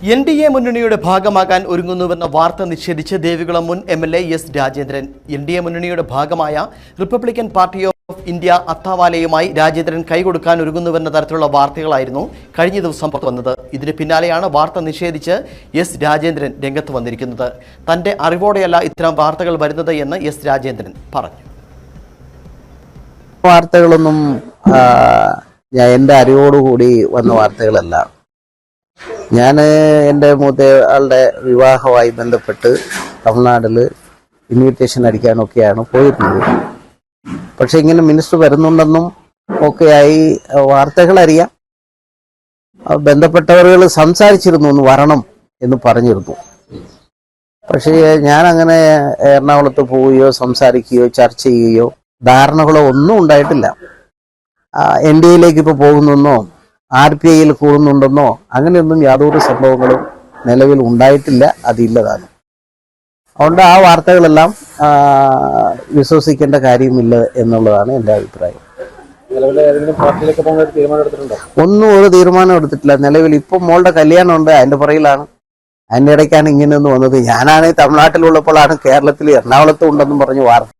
N D A മുന്നണിയുടെ ഭാഗമാകാൻ ഒരുങ്ങുന്നുവെന്ന വാർത്ത നിഷേധിച്ച് ദേവികുളം മുൻ M L A S Rajendran. N D A മുന്നണിയുടെ ഭാഗമായ റിപ്പബ്ലിക്കൻ പാർട്ടി ഓഫ് ഇന്ത്യ അത്താവാലയുമായി രാജേന്ദ്രൻ കൈകൊടുക്കാൻ ഒരുങ്ങുന്നുവെന്ന തരത്തിലുള്ള വാർത്തകളായിരുന്നു കഴിഞ്ഞ ദിവസം പുറത്തു വന്നത്. ഇതിന് പിന്നാലെയാണ് വാർത്ത നിഷേധിച്ച് എസ് രാജേന്ദ്രൻ രംഗത്ത് വന്നിരിക്കുന്നത്. തന്റെ അറിവോടെയല്ല ഇത്തരം വാർത്തകൾ വരുന്നത് എന്ന് എസ് രാജേന്ദ്രൻ പറഞ്ഞു. വാർത്തകളൊന്നും എന്റെ അറിവോടുകൂടി വന്ന വാർത്തകളല്ല. ഞാൻ എന്റെ മൂത്ത ആളുടെ വിവാഹമായി ബന്ധപ്പെട്ട് തമിഴ്നാട്ടിൽ ഇൻവിറ്റേഷൻ അടിക്കാനൊക്കെയാണ് പോയിരുന്നത്. പക്ഷെ ഇങ്ങനെ മിനിസ്റ്റർ വരുന്നുണ്ടെന്നും ഒക്കെയായി വാർത്തകൾ അറിയാം ബന്ധപ്പെട്ടവരുകൾ സംസാരിച്ചിരുന്നു ഒന്ന് വരണം എന്ന് പറഞ്ഞിരുന്നു. പക്ഷേ ഞാൻ അങ്ങനെ എറണാകുളത്ത് പോവുകയോ സംസാരിക്കുകയോ ചർച്ച ചെയ്യുകയോ ധാരണകളോ ഒന്നും ഉണ്ടായിട്ടില്ല. എൻ ഡി എയിലേക്ക് ഇപ്പോൾ പോകുന്നെന്നോ ആർ പി ഐയിൽ കൂടുന്നുണ്ടെന്നോ അങ്ങനെയൊന്നും യാതൊരു സംഭവങ്ങളും നിലവിൽ ഉണ്ടായിട്ടില്ല അതില്ലതാണ് അതുകൊണ്ട് ആ വാർത്തകളെല്ലാം വിശ്വസിക്കേണ്ട കാര്യമില്ല എന്നുള്ളതാണ് എന്റെ അഭിപ്രായം. ഒന്നും ഒരു തീരുമാനം എടുത്തിട്ടില്ല. നിലവിൽ ഇപ്പം മോളുടെ കല്യാണം ഉണ്ട് അതിന്റെ പുറയിലാണ് അതിന്റെ ഇടയ്ക്കാണ് ഇങ്ങനെയൊന്ന് വന്നത്. ഞാനാണെങ്കിൽ തമിഴ്നാട്ടിലുള്ളപ്പോഴാണ് കേരളത്തിൽ എറണാകുളത്ത് ഉണ്ടെന്നും പറഞ്ഞു വാർത്ത